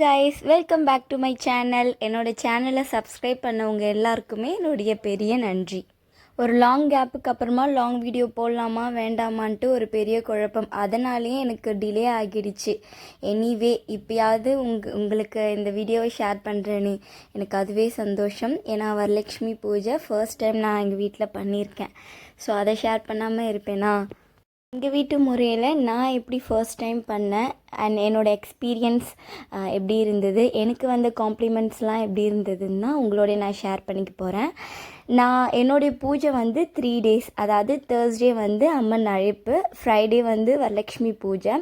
Guys welcome back to my channel என்னோட சேனலை subscribe பண்ணவங்க எல்லாருக்குமே என்னுடைய பெரிய நன்றி. ஒரு லாங் கேப்புக்கு அப்புறமா லாங் வீடியோ போடலாமா வேண்டாமான்ட்டு ஒரு பெரிய குழப்பம். அதனாலேயே எனக்கு டிலே ஆகிடுச்சு. எனிவே இப்போயாவது உங்க உங்களுக்கு இந்த வீடியோவை ஷேர் பண்ணுறேனே எனக்கு அதுவே சந்தோஷம். ஏன்னா வரலட்சுமி பூஜை ஃபர்ஸ்ட் டைம் நான் எங்கள் வீட்டில் பண்ணியிருக்கேன். ஸோ அதை ஷேர் பண்ணாமல் இருப்பேனா? எங்கள் வீட்டு முறையில் நான் எப்படி ஃபர்ஸ்ட் டைம் பண்ணேன்? அண்ட் என்னோடய எக்ஸ்பீரியன்ஸ் எப்படி இருந்தது? எனக்கு வந்த காம்ப்ளிமெண்ட்ஸ்லாம் எப்படி இருந்ததுன்னா உங்களோடைய நான் ஷேர் பண்ணிக்க போகிறேன் நான் என்னுடைய பூஜை வந்து த்ரீ டேஸ் அதாவது தேர்ஸ்டே வந்து அம்மன் அழைப்பு ஃப்ரைடே வந்து வரலட்சுமி பூஜை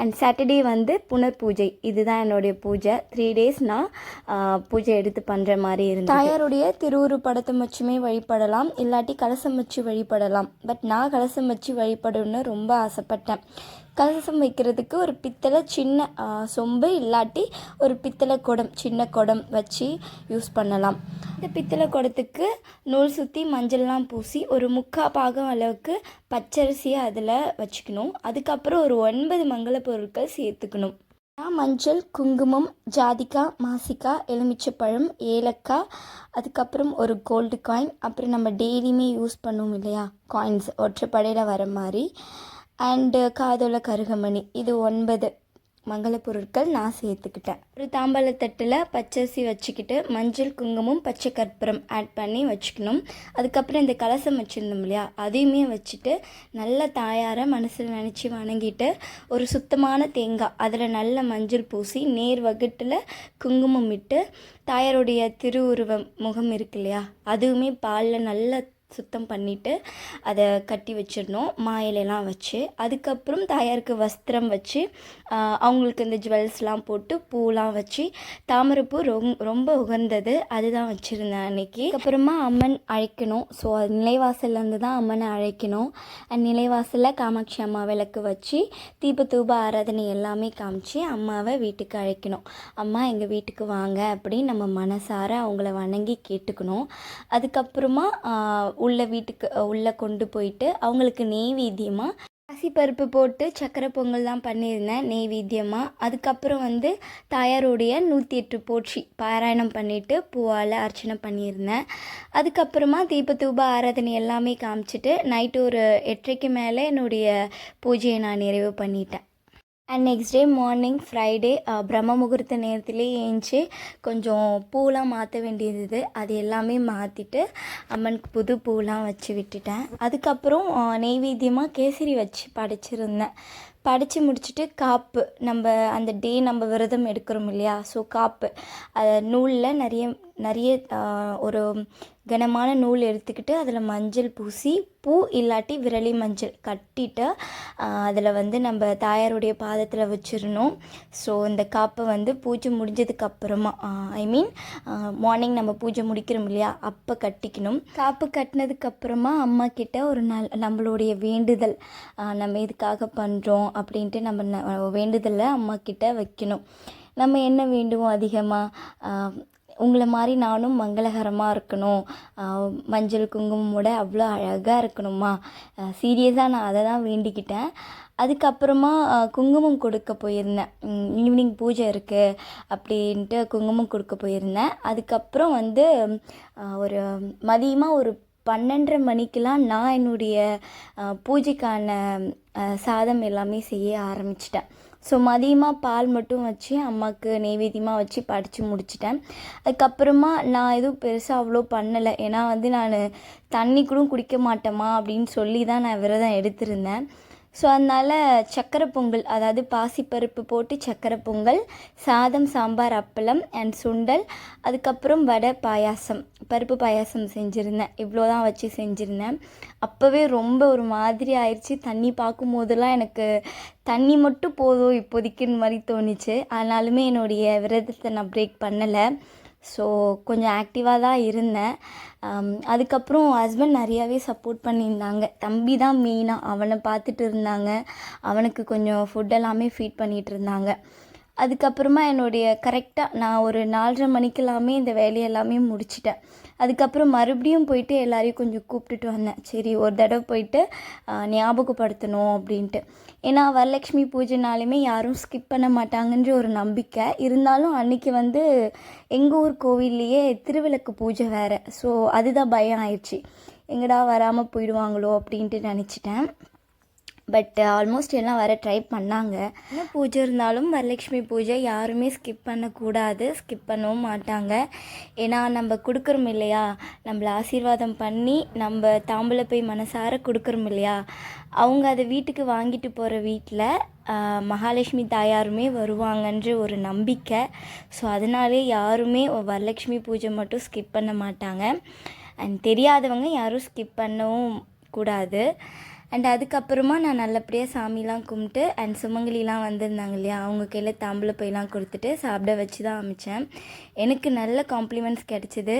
அண்ட் சாட்டர்டே வந்து புனர் பூஜை. இதுதான் என்னுடைய பூஜை. த்ரீ டேஸ் நான் பூஜை எடுத்து பண்ணுற மாதிரி இருந்தது. தாயாருடைய திருவுரு படத்தை வச்சுமே வழிபடலாம் இல்லாட்டி கலசம் வச்சு வழிபடலாம். பட் நான் கலசம் வச்சு வழிபடணும்னு ரொம்ப ஆசைப்பட்டேன். கலசம் வைக்கிறதுக்கு ஒரு பித்தளை சின்ன சொம்பு இல்லாட்டி ஒரு பித்தளை குடம் சின்ன குடம் வச்சு யூஸ் பண்ணலாம். இந்த பித்தளை குடத்துக்கு நூல் சுற்றி மஞ்சள்லாம் பூசி ஒரு முக்கா பாகம் அளவுக்கு பச்சரிசியை அதில் வச்சுக்கணும். அதுக்கப்புறம் ஒரு ஒன்பது மங்கள பொருட்கள் சேர்த்துக்கணும். நான் மஞ்சள் குங்குமம் ஜாதிக்காய் மாசிக்காய் எலுமிச்சப்பழம் ஏலக்காய் அதுக்கப்புறம் ஒரு கோல்டு காயின். அப்புறம் நம்ம டெய்லியுமே யூஸ் பண்ணுவோம் இல்லையா? காயின்ஸ் ஒற்றைப்படையில் வர மாதிரி. அண்டு காதோல கருகமணி. இது ஒன்பது மங்கள பொருட்கள் நான் சேர்த்துக்கிட்டேன். ஒரு தாம்பாளத்தட்டில் பச்சரிசி வச்சுக்கிட்டு மஞ்சள் குங்குமம் பச்சை கற்பூரம் ஆட் பண்ணி வச்சுக்கணும். அதுக்கப்புறம் இந்த கலசம் வச்சுருந்தோம் இல்லையா அதையுமே வச்சுட்டு நல்ல தாயாரை மனசில் நினச்சி வணங்கிட்டு ஒரு சுத்தமான தேங்காய் அதில் நல்ல மஞ்சள் பூசி நேர் வகுட்டில் குங்குமம் இட்டு தாயாருடைய திருவுருவம் முகம் இருக்கு இல்லையா அதுவுமே பாலில் நல்லா சுத்தம் பண்ணிவிட்டு அதை கட்டி வச்சிடணும் மா இலையெல்லாம் வச்சு. அதுக்கப்புறம் தாயாருக்கு வஸ்திரம் வச்சு அவங்களுக்கு இந்த ஜுவல்ஸ்லாம் போட்டு பூலாம் வச்சு தாமரைப்பூ ரொம் ரொம்ப உகந்தது. அதுதான் வச்சுருந்தேன் அன்றைக்கி அப்புறமா அம்மன் அழைக்கணும். ஸோ அது நிலைவாசல்லேருந்து தான் அம்மனை அழைக்கணும். அண்ட் நிலைவாசலில் காமாட்சி அம்மா விளக்கு வச்சு தீப தூப ஆராதனை எல்லாமே காமிச்சு அம்மாவை வீட்டுக்கு அழைக்கணும். அம்மா எங்கள் வீட்டுக்கு வாங்க அப்படின்னு நம்ம மனசார அவங்கள வணங்கி கேட்டுக்கணும். அதுக்கப்புறமா உள்ள வீட்டுக்கு உள்ளே கொண்டு போயிட்டு அவங்களுக்கு நெய்வேத்தியமாக பருப்பு போட்டு சக்கரை பொங்கல் தான் பண்ணியிருந்தேன் நெய்வேத்தியமாக அதுக்கப்புறம் வந்து தாயாருடைய நூற்றி எட்டு போற்றி பாராயணம் பண்ணிவிட்டு பூவால் அர்ச்சனை பண்ணியிருந்தேன். அதுக்கப்புறமா தீபத்தூப ஆராதனை எல்லாமே காமிச்சிட்டு நைட்டு ஒரு எட்டரைக்கு மேலே என்னுடைய பூஜையை நான் நிறைவு பண்ணிட்டேன். And next day morning Friday பிரம்ம முகூர்த்த நேரத்திலே ஏஞ்சி கொஞ்சம் பூலாம் மாற்ற வேண்டியது அது எல்லாமே மாற்றிட்டு அம்மனுக்கு புது பூலாம் வச்சு விட்டுட்டேன் அதுக்கப்புறம் நெய்வேத்தியமாக கேசரி வச்சு படைச்சிருந்தேன் படித்து முடிச்சுட்டு காப்பு நம்ம அந்த டே நம்ம விரதம் எடுக்கிறோம் இல்லையா? ஸோ காப்பு. அதை நூலில் நிறைய நிறைய ஒரு கனமான நூல் எடுத்துக்கிட்டு அதில் மஞ்சள் பூசி பூ இல்லாட்டி விரலி மஞ்சள் கட்டிட்டு அதில் வந்து நம்ம தாயாருடைய பாதத்தில் வச்சிடணும். ஸோ இந்த காப்பை வந்து பூஜை முடிஞ்சதுக்கப்புறமா ஐ மீன் மார்னிங் நம்ம பூஜை முடிக்கிறோம் இல்லையா? அப்போ கட்டிக்கணும். காப்பு கட்டினதுக்கப்புறமா அம்மா கிட்ட ஒரு நல் நம்மளுடைய வேண்டுதல் நம்ம இதுக்காக பண்ணுறோம் அப்படின்ட்டு நம்ம ந- வேண்டுதலை அம்மா கிட்ட வைக்கணும். நம்ம என்ன வேண்டுவோம் அதிகமாக உங்களை மாதிரி நானும் மங்களகரமாக இருக்கணும். மஞ்சள் குங்குமோட அவ்வளோ அழகாக இருக்கணுமா சீரியஸாக நான் அதை தான் வேண்டிக்கிட்டேன். அதுக்கப்புறமா குங்குமம் கொடுக்க போயிருந்தேன். ஈவினிங் பூஜை இருக்குது அப்படின்ட்டு குங்குமம் கொடுக்க போயிருந்தேன். அதுக்கப்புறம் வந்து ஒரு மதியமாக ஒரு பன்னெண்டரை மணிக்கெலாம் நான் என்னுடைய பூஜைக்கான சாதம் எல்லாமே செய்ய ஆரம்பிச்சிட்டேன். ஸோ மதியமாக பால் மட்டும் வச்சு அம்மாவுக்கு நெய்வேத்தியமாக வச்சு படித்து முடிச்சிட்டேன். அதுக்கப்புறமா நான் எதுவும் பெருசாக அவ்வளோ பண்ணலை. ஏன்னா வந்து நான் தண்ணி கூட குடிக்க மாட்டேமா அப்படின்னு சொல்லி தான் நான் விரதம் எடுத்திருந்தேன். ஸோ அதனால் சக்கரை பொங்கல் அதாவது பாசிப்பருப்பு போட்டு சக்கரை பொங்கல் சாதம் சாம்பார் அப்பளம் அண்ட் சுண்டல் அதுக்கப்புறம் வடை பாயாசம். பருப்பு பாயாசம் செஞ்சுருந்தேன். இவ்வளோ தான் வச்சு செஞ்சுருந்தேன். அப்போவே ரொம்ப ஒரு மாதிரி ஆயிடுச்சு தண்ணி பார்க்கும்போதெல்லாம் எனக்கு தண்ணி மட்டும் போதும் இப்போதைக்குன்னு மாதிரி தோணுச்சு. ஆனாலுமே என்னுடைய விரதத்தை நான் பிரேக் பண்ணலை. ஸோ கொஞ்சம் ஆக்டிவாக தான் இருந்தேன். Um, அதுக்கப்புறம் ஹஸ்பண்ட் நிறையாவே சப்போர்ட் பண்ணியிருந்தாங்க. தம்பி தான் மெயினாக அவனை பார்த்துட்டு இருந்தாங்க. அவனுக்கு கொஞ்சம் ஃபுட் எல்லாமே ஃபீட் பண்ணிகிட்டு இருந்தாங்க. அதுக்கப்புறமா என்னுடைய கரெக்டாக நான் ஒரு நாலரை மணிக்கெல்லாமே இந்த வேலையெல்லாமே முடிச்சிட்டேன். அதுக்கப்புறம் மறுபடியும் போயிட்டு எல்லாரையும் கொஞ்சம் கூப்பிட்டுட்டு வந்தேன். சரி ஒரு தடவை போயிட்டு ஞாபகப்படுத்தணும் அப்படின்ட்டு. ஏன்னா வரலட்சுமி பூஜைனாலுமே யாரும் ஸ்கிப் பண்ண மாட்டாங்கன்ற ஒரு நம்பிக்கை. இருந்தாலும் அன்னைக்கு வந்து எங்கள் ஊர் கோவில்லையே திருவிளக்கு பூஜை வேறு. ஸோ அதுதான் பயம் ஆயிடுச்சு. எங்கடா வராமல் போயிடுவாங்களோ அப்படின்ட்டு நினச்சிட்டேன். பட் ஆல்மோஸ்ட் uh, எல்லாம் வர ட்ரை பண்ணாங்க. என்ன பூஜை இருந்தாலும் வரலட்சுமி பூஜை யாருமே ஸ்கிப் பண்ணக்கூடாது. ஸ்கிப் பண்ணவும் மாட்டாங்க. ஏன்னா நம்ம கொடுக்குறோம் இல்லையா? நம்மளை ஆசீர்வாதம் பண்ணி நம்ம தாம்பூல போய் மனசார கொடுக்குறோம் இல்லையா? அவங்க அதை வீட்டுக்கு வாங்கிட்டு போகிற வீட்டில் மகாலட்சுமி தாயாருமே வருவாங்கன்ற ஒரு நம்பிக்கை. ஸோ அதனாலே யாருமே வரலட்சுமி பூஜை மட்டும் ஸ்கிப் பண்ண மாட்டாங்க. அண்ட் தெரியாதவங்க யாரும் ஸ்கிப் பண்ணவும் கூடாது. அண்ட் அதுக்கப்புறமா நான் நல்லபடியாக சாமிலாம் கும்பிட்டு அண்ட் சுமங்கலிலாம் வந்திருந்தாங்க இல்லையா அவங்க கையில் தாம்பூல பையெலாம் கொடுத்துட்டு சாப்பிட வச்சு தான் அமைச்சேன். எனக்கு நல்ல காம்ப்ளிமெண்ட்ஸ் கிடச்சிது.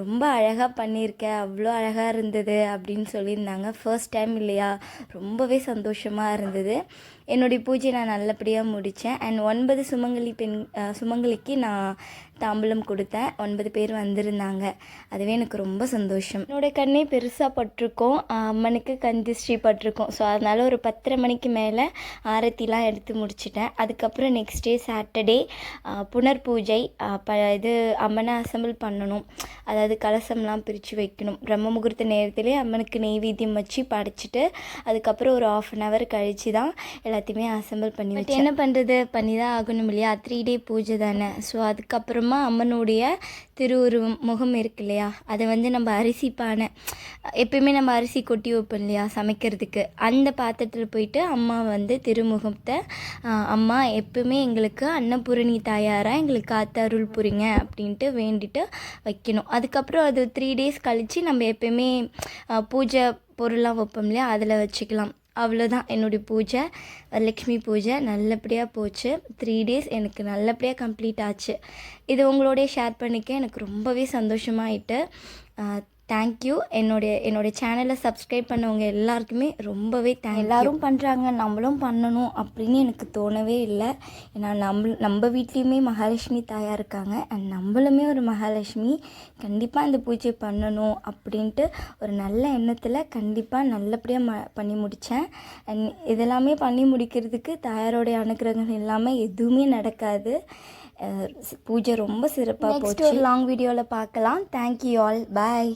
ரொம்ப அழகாக பண்ணியிருக்க அவ்வளோ அழகாக இருந்தது அப்படின்னு சொல்லியிருந்தாங்க. ஃபர்ஸ்ட் டைம் இல்லையா ரொம்பவே சந்தோஷமாக இருந்தது. என்னுடைய பூஜை நான் நல்லபடியாக முடித்தேன் அண்ட் ஒன்பது சுமங்கலி பெண் சுமங்கலிக்கு நான் தாம்பூலம் கொடுத்தேன். ஒன்பது பேர் வந்திருந்தாங்க. அதுவே எனக்கு ரொம்ப சந்தோஷம். என்னோடய கண்ணே பெருசாக பட்டிருக்கோம். அம்மனுக்கு திருஷ்டி பட்டிருக்கோம். ஸோ அதனால் ஒரு பத்தரை மணிக்கு மேலே ஆரத்திலாம் எடுத்து முடிச்சிட்டேன். அதுக்கப்புறம் நெக்ஸ்ட் டே சாட்டர்டே புனர் பூஜை ப இது அம்மனை அசம்பிள் பண்ணணும். அதாவது கலசம்லாம் பிரித்து வைக்கணும். பிரம்ம முகூர்த்த நேரத்திலே அம்மனுக்கு நெய்வேத்தியம் வச்சு படைச்சிட்டு அதுக்கப்புறம் ஒரு ஆஃப் அன் ஹவர் கழித்து தான் எல்லாத்தையுமே அசம்பிள் பண்ணி வச்சு என்ன பண்ணுறது பண்ணி தான் ஆகணும் இல்லையா? த்ரீ டே பூஜை தானே. ஸோ அதுக்கப்புறமா அம்மனுடைய திருவுருவம் முகம் இருக்கு இல்லையா? அதை வந்து நம்ம அரிசி பானை எப்பயுமே நம்ம அரிசி கொட்டி வைப்போம் இல்லையா சமைக்கிறதுக்கு? அந்த பாத்திரத்தில் போயிட்டு அம்மா வந்து திருமுகத்தை அம்மா எப்பவுமே எங்களுக்கு அன்னபூரணி தாயாராக எங்களுக்கு காத்தருள் புரிங்க அப்படின்ட்டு வேண்டிட்டு வைக்கணும். அதுக்கப்புறம் அது த்ரீ டேஸ் கழித்து நம்ம எப்பயுமே பூஜை பொருளாக வைப்போம் இல்லையா? அதில் வச்சுக்கலாம். அவ்வளோதான் என்னுடைய பூஜை லக்ஷ்மி பூஜை நல்லபடியாக போச்சு. த்ரீ டேஸ் எனக்கு நல்லபடியாக கம்ப்ளீட் ஆச்சு. இது உங்களோடய ஷேர் பண்ணிக்க எனக்கு ரொம்பவே சந்தோஷமாயிட்டு தேங்க்யூ என்னுடைய என்னுடைய சேனலை சப்ஸ்கிரைப் பண்ணவங்க எல்லாருக்குமே ரொம்பவே தேங்க் எல்லாரும் பண்ணுறாங்க நம்மளும் பண்ணணும் அப்படின்னு எனக்கு தோணவே இல்லை. ஏன்னா நம்ம நம்ம வீட்லேயுமே மகாலட்சுமி தாயாக இருக்காங்க. அண்ட் நம்மளுமே ஒரு மகாலட்சுமி. கண்டிப்பாக இந்த பூஜை பண்ணணும் அப்படின்ட்டு ஒரு நல்ல எண்ணத்தில் கண்டிப்பாக நல்லபடியாக ம பண்ணி முடித்தேன் அண்ட் இதெல்லாமே பண்ணி முடிக்கிறதுக்கு தாயாரோடைய அனுகிரகங்கள் இல்லாமல் எதுவுமே நடக்காது. பூஜை ரொம்ப சிறப்பாக போச்சு. ஒரு லாங் வீடியோவில் பார்க்கலாம் தேங்க்யூ ஆல் பாய்